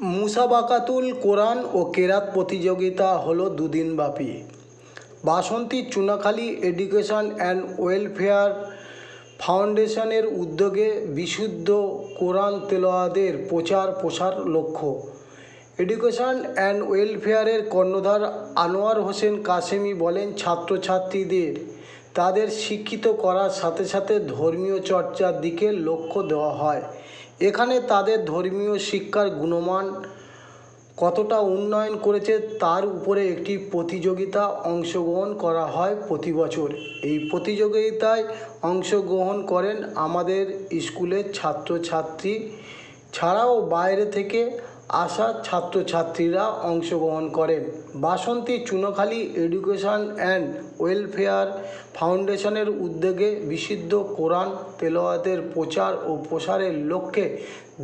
মুসাবাকাতুল কোরআন ও কেরাত প্রতিযোগিতা হলো দুদিনব্যাপী Basanti Chunakhali education and welfare ফাউন্ডেশনের উদ্যোগে বিশুদ্ধ কোরআন তেলোয়াদের প্রচার প্রসার লক্ষ্য। এডুকেশন অ্যান্ড ওয়েলফেয়ারের কর্ণধার আনোয়ার হোসেন কাসেমি বলেন, ছাত্রছাত্রীদের তাদের শিক্ষিত করার সাথে সাথে ধর্মীয় চর্চার দিকে লক্ষ্য দেওয়া হয়। এখানে তাদের ধর্মীয় শিক্ষার গুণমান কতটা উন্নয়ন করেছে তার উপরে একটি প্রতিযোগিতা অংশগ্রহণ করা হয় প্রতি বছর। এই প্রতিযোগিতায় অংশগ্রহণ করেন আমাদের স্কুলের ছাত্রছাত্রী। ছাড়াও বাইরে থেকে আসা ছাত্রছাত্রীরা অংশগ্রহণ করেন। Basanti Chunakhali education and welfare ফাউন্ডেশনের উদ্যোগে বিশুদ্ধ কোরআন, তেলাওয়াতের প্রচার ও প্রসারের লক্ষ্যে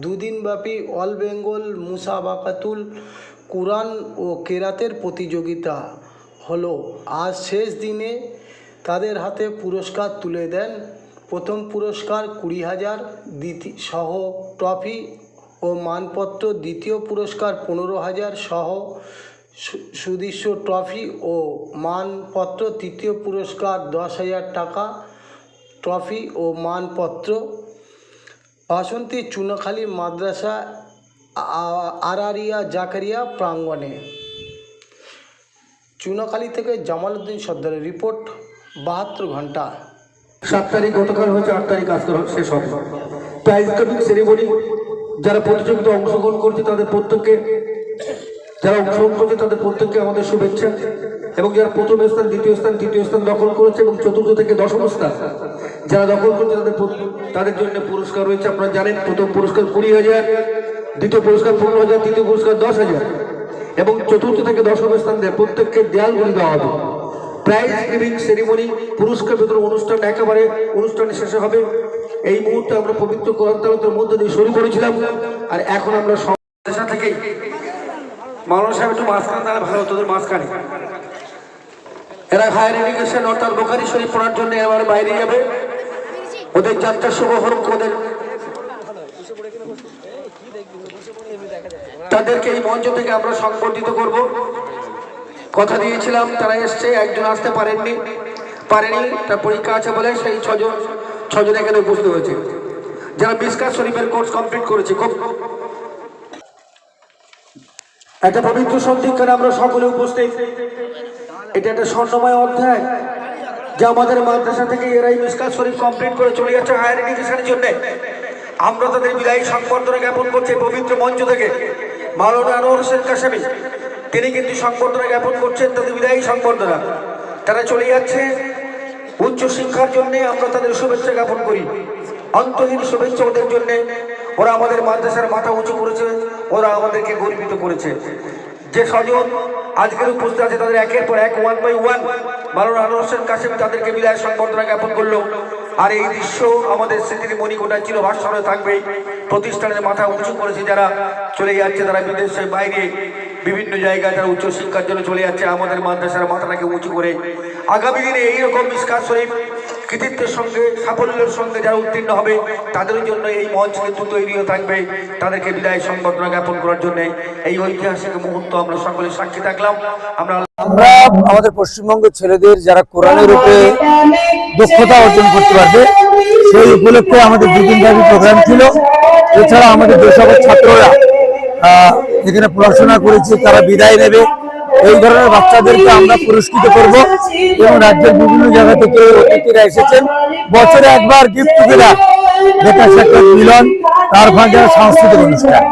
দুদিনব্যাপী অল বেঙ্গল মুসাবাকাতুল কোরআন ও কেরাতের প্রতিযোগিতা হলো। আজ শেষ দিনে তাদের হাতে পুরস্কার তুলে দেন। প্রথম পুরস্কার কুড়ি হাজার দ্বিতীয় সহ ট্রফি ও মানপত্র, দ্বিতীয় পুরস্কার পনেরো হাজার সহ সুদৃশ্য ট্রফি ও মানপত্র, তৃতীয় পুরস্কার দশ হাজার টাকা ট্রফি ও মানপত্র। বাসন্তী চুনাখালী মাদ্রাসা আরারিয়া জাকারিয়া প্রাঙ্গণে। চুনাখালী থেকে জামাল উদ্দিন সর্দারের রিপোর্ট, বাহাত্তর ঘণ্টা। সাত তারিখ গতকাল হয়েছে, আট তারিখ আজকে শেষ হবে। প্রাইজ কাটিং সেরিমনি যারা প্রতিযোগিতা অংশগ্রহণ করছে, তাদের প্রত্যেককে যারা অংশগ্রহণ করছে, তাদের প্রত্যেককে আমাদের শুভেচ্ছা। এবং যারা প্রথম স্থান, দ্বিতীয় স্থান, তৃতীয় স্থান দখল করেছে এবং চতুর্থ থেকে দশম স্থান যারা দখল করছে, তাদের তাদের জন্য পুরস্কার রয়েছে। আপনারা জানেন, প্রথম পুরস্কার কুড়ি হাজার, দ্বিতীয় পুরস্কার পনেরো হাজার, তৃতীয় পুরস্কার দশ হাজার। এবং চতুর্থ থেকে দশম স্থান দেয় প্রত্যেককে দেয়ালগুলি দেওয়া হবে। প্রাইজ গিভিং সেরিমনি, পুরস্কার বিতরণ অনুষ্ঠান একেবারে অনুষ্ঠানের শেষে হবে। এই মুহূর্তে আমরা পবিত্র কোরআন মধ্যে দিয়ে শুরু করেছিলাম, আর এখন আমরা সব থেকেই মাওলানা সাহেব একটু মাঝখানে তাহলে ভালো তোদের মাঝখানে। এরা হায়ার এডুকেশন অর্থাৎ বোখারি শরীফ পড়ার জন্য এবার বাইরে যাবে। ওদের যাত্রা শুভ হোক, ওদের তাদেরকে এই মঞ্চ থেকে আমরা সংবর্ধিত করব। কথা দিয়েছিলাম, তারা এসছে, একজন আসতে পারেননি, পারেনি, তার পরীক্ষা আছে বলে সেই ছজন ছজন এখানে উপস্থিত হয়েছে। যারা বিস্কার শরীফের কোর্স কমপ্লিট করেছে, খুব একটা পবিত্র সন্ধিক্ষণে আমরা সকলে উপস্থিত। এটা একটা স্বর্ণময় অধ্যায়, যা আমাদের মাদ্রাসা থেকে এরাই মিসকাত শরীফ কমপ্লিট করে চলে যাচ্ছে হায়ার এডুকেশনের জন্য। আমরা তাদের বিদায়ী সংবর্ধনা জ্ঞাপন করছি পবিত্র মঞ্চ থেকে। মাওলানা আনোয়ার হোসেন কাসামি তিনি কিন্তু সংবর্ধনা জ্ঞাপন করছেন তাদের বিদায়ী সংবর্ধনা। তারা চলে যাচ্ছে। উচ্চ শিক্ষার জন্য আমরা তাদের শুভেচ্ছা জ্ঞাপন করি। অন্তহীন শুভেচ্ছা ওদের জন্য। ওরা আমাদের মাদ্রাসার মাথা উঁচু করেছে। ওরা আমাদেরকে গর্বিত করেছে। যে স্বজন আজকের উপস্থিত আছে, তাদের একের পর এক one by one Maulana Anwar Hossain Kashem তাদেরকে বিদায় সংবর্ধনা জ্ঞাপন করল। আর এই দৃশ্য আমাদের স্মৃতির মণিকোটা ছিল ভাষণে থাকবে। প্রতিষ্ঠানের মাথা উঁচু করেছে যারা চলে যাচ্ছে, তারা বিদেশে বাইরে, বিভিন্ন জায়গায় তারা উচ্চ শিক্ষার জন্য চলে যাচ্ছে। আমাদের মাদ্রাসার মাথাটাকে উঁচু করে আগামী দিনে এইরকম মিসকাত শরীফ কৃতিত্বের সঙ্গে, সাফল্যের সঙ্গে যারা উত্তীর্ণ হবে, তাদের জন্য এই মঞ্চ কিন্তু তৈরি হয়ে থাকবে। তাদেরকে বিদায় সংবর্ধনা জ্ঞাপন করার জন্য এই ঐতিহাসিক মুহূর্ত আমরা সকলে সাক্ষী থাকলাম। আমরা আমরা আমাদের পশ্চিমবঙ্গের ছেলেদের যারা কোরআনের উপরে দক্ষতা অর্জন করতে পারবে, সেই উপলক্ষে আমাদের দুদিন ব্যাপী প্রোগ্রাম ছিল। এছাড়া আমাদের যে সকল ছাত্ররা এখানে পড়াশোনা করেছে, তারা বিদায় নেবে। এই ধরনের বাচ্চাদেরকে আমরা পুরস্কৃত করব এবং রাজ্যের বিভিন্ন জায়গা থেকে অতিথিরা এসেছেন। বছরে একবার গিফট টুগেদার দেখা সাক্ষাৎ মিলন, তার ফাঁকে সাংস্কৃতিক অনুষ্ঠান।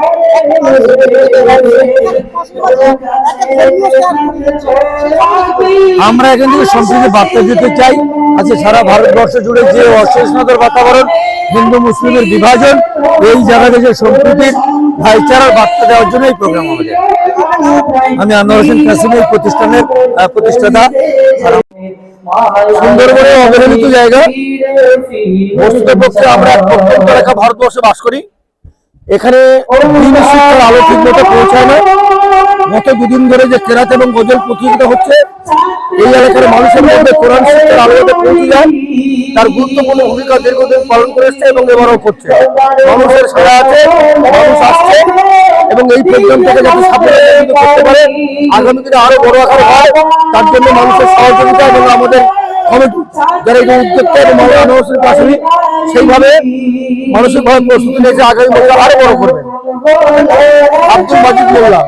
আমরা এখান থেকে সম্প্রীতি বার্তা দিতে চাই। আজকে সারা ভারতবর্ষ জুড়ে যে অসহিষ্ণুতার বাতাবরণ, হিন্দু মুসলিমের বিভাজন, এই জায়গা থেকে সম্প্রীতির ভাইচারার বার্তা দেওয়ার জন্য এই প্রোগ্রাম আমাদের। আমি আনোয়ার হোসেন কাসিমের প্রতিষ্ঠানের প্রতিষ্ঠাতা। সুন্দরবনের অবহেলিত জায়গা। বস্তুতপক্ষে আমরা প্রত্যন্ত রেখা ভারতবর্ষে বাস করি। এখানে আলোচিত পৌঁছায় না। গত দুদিন ধরে যে কেরাত এবং গজল প্রতিযোগিতা হচ্ছে, এই এলাকার মানুষের মধ্যে কোরআন শিক্ষার আলো যাতে পৌঁছে যায়। তার গুরুত্বপূর্ণ ভূমিকা দীর্ঘদিন পালন করে এসছে এবং এবারও করছে। মানুষের সারা আছে, মানুষ আসছে এবং এই প্রোগ্রাম থেকে যাতে সাফল্য করতে পারে, আগামী দিনে আরও বড় আকারে হয়, তার জন্য মানুষের সহযোগিতা এবং আমাদের কমিটি, যারা এই উদ্যোক্তা এবং মাওলানা নওয়াজের পাশে সেইভাবে মানসিকভাবে প্রস্তুতি নিয়েছে, আগামী বছর আরও বড় করবে। আব্দুল মাজিদ মোল্লা